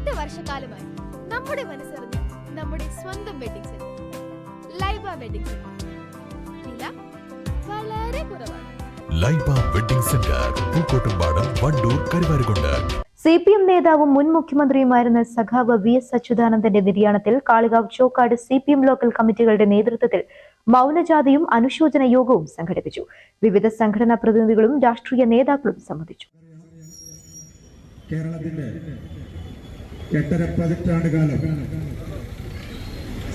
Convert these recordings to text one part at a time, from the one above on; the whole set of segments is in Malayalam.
എട്ട് വർഷക്കാലമായി നമ്മുടെ മനസ്സറിഞ്ഞ നമ്മുടെ സ്വന്തം wedding centre Laiba Wedding Centre വില വളരെ കുറവാണ്. Laiba Wedding Centre Pookkottumpadam Wandoor Karuvarakundu. C P M നേതാവും മുൻ മുഖ്യമന്ത്രിയുമായിരുന്ന സഖാവ് വി എസ് അച്യുതാനന്ദന്റെ നിര്യാണത്തിൽ Kalikavu Chokkad C P M local കമ്മിറ്റികളുടെ നേതൃത്വത്തിൽ മൗനജാഥയും അനുശോചന യോഗവും സംഘടിപ്പിച്ചു. വിവിധ സംഘടനാ പ്രതിനിധികളും രാഷ്ട്രീയ നേതാക്കളും സംബന്ധിച്ചു. കേരളത്തിന്റെ എട്ടര പതിറ്റാണ്ട് കാലം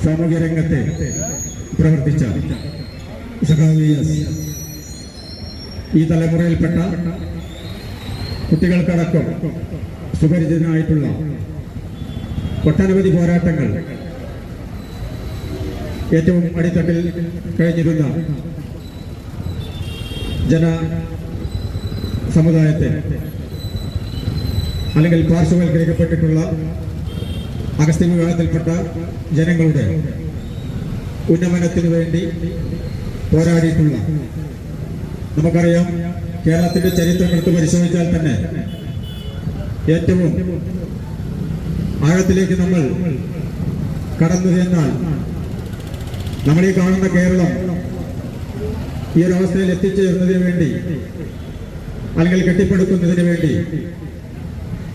സാമൂഹ്യ രംഗത്തെ പ്രവർത്തിച്ച. ഈ തലമുറയിൽപ്പെട്ട കുട്ടികൾക്കടക്കം സുപരിചിതനായിട്ടുള്ള ഒട്ടനവധി പോരാട്ടങ്ങൾ ഏറ്റവും അടിത്തട്ടിൽ കഴിഞ്ഞിരുന്ന ജന സമുദായത്തെ അല്ലെങ്കിൽ പാർശ്വവൽക്കരിക്കപ്പെട്ടിട്ടുള്ള അഗസ്ത്യ വിഭാഗത്തിൽപ്പെട്ട ജനങ്ങളുടെ ഉന്നമനത്തിനു വേണ്ടി പോരാടിയിട്ടുള്ള നമുക്കറിയാം കേരളത്തിന്റെ ചരിത്രം എടുത്ത് പരിശോധിച്ചാൽ തന്നെ ഏറ്റവും ആഴത്തിലേക്ക് നമ്മൾ കടന്നു ചെന്നാൽ നമ്മൾ ഈ കാണുന്ന കേരളം ഈ ഒരു അവസ്ഥയിൽ എത്തിച്ചേരുന്നതിന് വേണ്ടി അല്ലെങ്കിൽ കെട്ടിപ്പടുക്കുന്നതിന് വേണ്ടി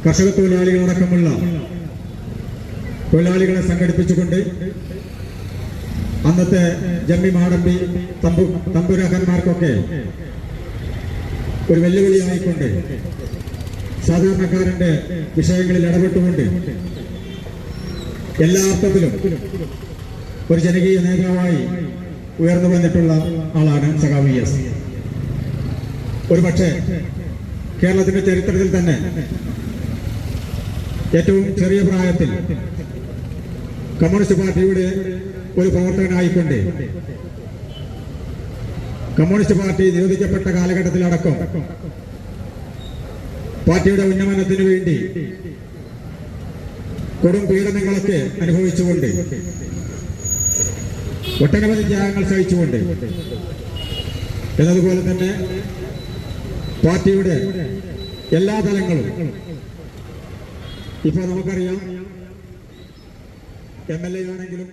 കർഷക തൊഴിലാളികളടക്കമുള്ള തൊഴിലാളികളെ സംഘടിപ്പിച്ചുകൊണ്ട് അന്നത്തെ ജമ്മി മാടമ്പി തമ്പു തമ്പുരാക്കന്മാർക്കൊക്കെ ഒരു വെല്ലുവിളിയായിക്കൊണ്ട് സാധാരണക്കാരന്റെ വിഷയങ്ങളിൽ ഇടപെട്ടുകൊണ്ട് എല്ലാ അർത്ഥത്തിലും ഒരു ജനകീയ നേതാവായി ഉയർന്നു വന്നിട്ടുള്ള ആളാണ് സഖാവ് എസ്. ഒരുപക്ഷെ കേരളത്തിന്റെ ചരിത്രത്തിൽ തന്നെ ഏറ്റവും ചെറിയ പ്രായത്തിൽ കമ്മ്യൂണിസ്റ്റ് പാർട്ടിയുടെ ഒരു പ്രവർത്തകനായിക്കൊണ്ട് കമ്മ്യൂണിസ്റ്റ് പാർട്ടി നിരോധിക്കപ്പെട്ട കാലഘട്ടത്തിലടക്കം പാർട്ടിയുടെ ഉന്നമനത്തിനു വേണ്ടി കൊടും പീഡനങ്ങളൊക്കെ അനുഭവിച്ചുകൊണ്ട് ഒട്ടനവധി ത്യാഗങ്ങൾ സഹിച്ചുകൊണ്ട് എന്നതുപോലെ തന്നെ പാർട്ടിയുടെ എല്ലാ തലങ്ങളും ഇപ്പൊ നമുക്കറിയാം എം എൽ എ ആണെങ്കിലും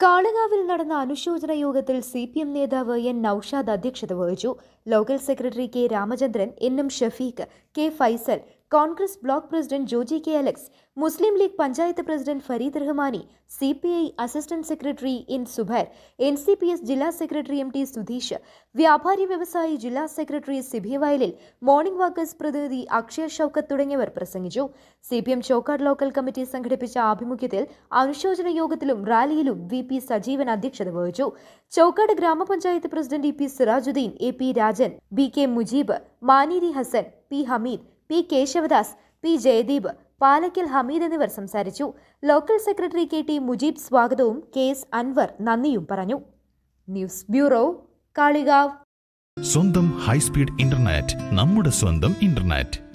കാളികാവിൽ നടന്ന അനുശോചന യോഗത്തിൽ സി പി എം നേതാവ് എൻ നൌഷാദ് അധ്യക്ഷത വഹിച്ചു. Local secretary K Ramachandran N M Shafeeq K Faisal Congress block president Joji K Alex Muslim League panchayat president Fareed Rahmani C P I assistant secretary N Subair N C P S ജില്ലാ സെക്രട്ടറി എം ടി സുധീഷ് വ്യാപാരി വ്യവസായി ജില്ലാ സെക്രട്ടറി സിബി വയലിൽ മോർണിംഗ് വാക്കേഴ്സ് പ്രതിനിധി അക്ഷയ ഷൌക്കത്ത് തുടങ്ങിയവർ പ്രസംഗിച്ചു. C P M Chokkad local committee സംഘടിപ്പിച്ച ആഭിമുഖ്യത്തിൽ അനുശോചന യോഗത്തിലും റാലിയിലും വി പി സജീവൻ അധ്യക്ഷത വഹിച്ചു. ചോക്കാട് ഗ്രാമപഞ്ചായത്ത് president E P Sirajuddin A P Rajan B K Mujeeb Maniri Hasan P Hameed P Keshavadas P Jayadeep Palakkal Hameed എന്നിവർ സംസാരിച്ചു. Local secretary K T Mujeeb സ്വാഗതവും കെ എസ് അൻവർ നന്ദിയും പറഞ്ഞു. News bureau Kalikavu. സ്വന്തം ഹൈസ്പീഡ് ഇന്റർനെറ്റ് നമ്മുടെ സ്വന്തം ഇന്റർനെറ്റ്.